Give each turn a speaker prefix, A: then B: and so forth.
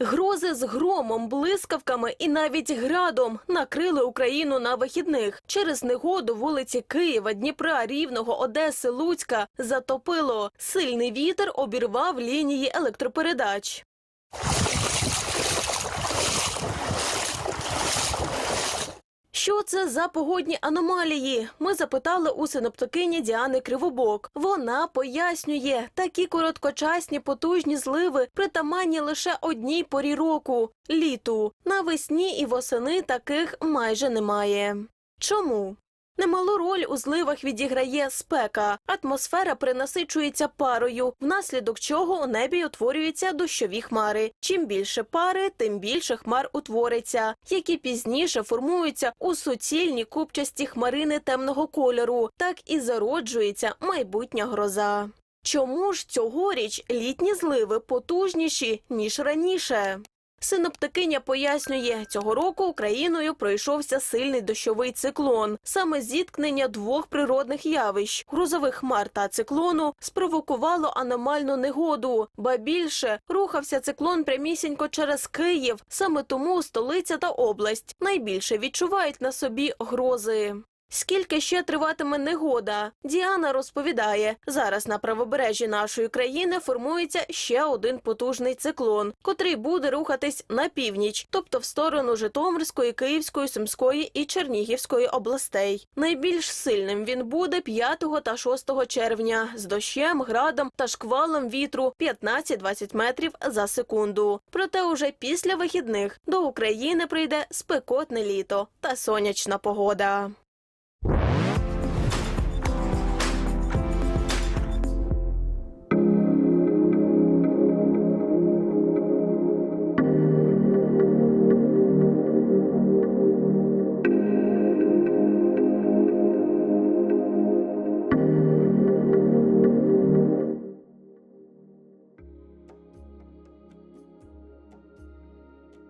A: Грози з громом, блискавками і навіть градом накрили Україну на вихідних. Через негоду вулиці Києва, Дніпра, Рівного, Одеси, Луцька затопило. Сильний вітер обірвав лінії електропередач. Що це за погодні аномалії? Ми запитали у синоптикині Діани Кривобок. Вона пояснює, такі короткочасні потужні зливи притаманні лише одній порі року літу. Навесні і восени таких майже немає. Чому? Немалу роль у зливах відіграє спека. Атмосфера перенасичується парою, внаслідок чого у небі утворюються дощові хмари. Чим більше пари, тим більше хмар утвориться, які пізніше формуються у суцільні купчасті хмарини темного кольору. Так і зароджується майбутня гроза. Чому ж цьогоріч літні зливи потужніші ніж раніше? Синоптикиня пояснює, цього року Україною пройшовся сильний дощовий циклон. Саме зіткнення двох природних явищ грузових хмар та циклону спровокувало аномальну негоду. Ба більше рухався циклон прямісінько через Київ. Саме тому столиця та область найбільше відчувають на собі грози. Скільки ще триватиме негода? Діана розповідає, зараз на правобережжі нашої країни формується ще один потужний циклон, котрий буде рухатись на північ, тобто в сторону Житомирської, Київської, Сумської і Чернігівської областей. Найбільш сильним він буде 5 та 6 червня з дощем, градом та шквалом вітру 15-20 метрів за секунду. Проте уже після вихідних до України прийде спекотне літо та сонячна погода. you.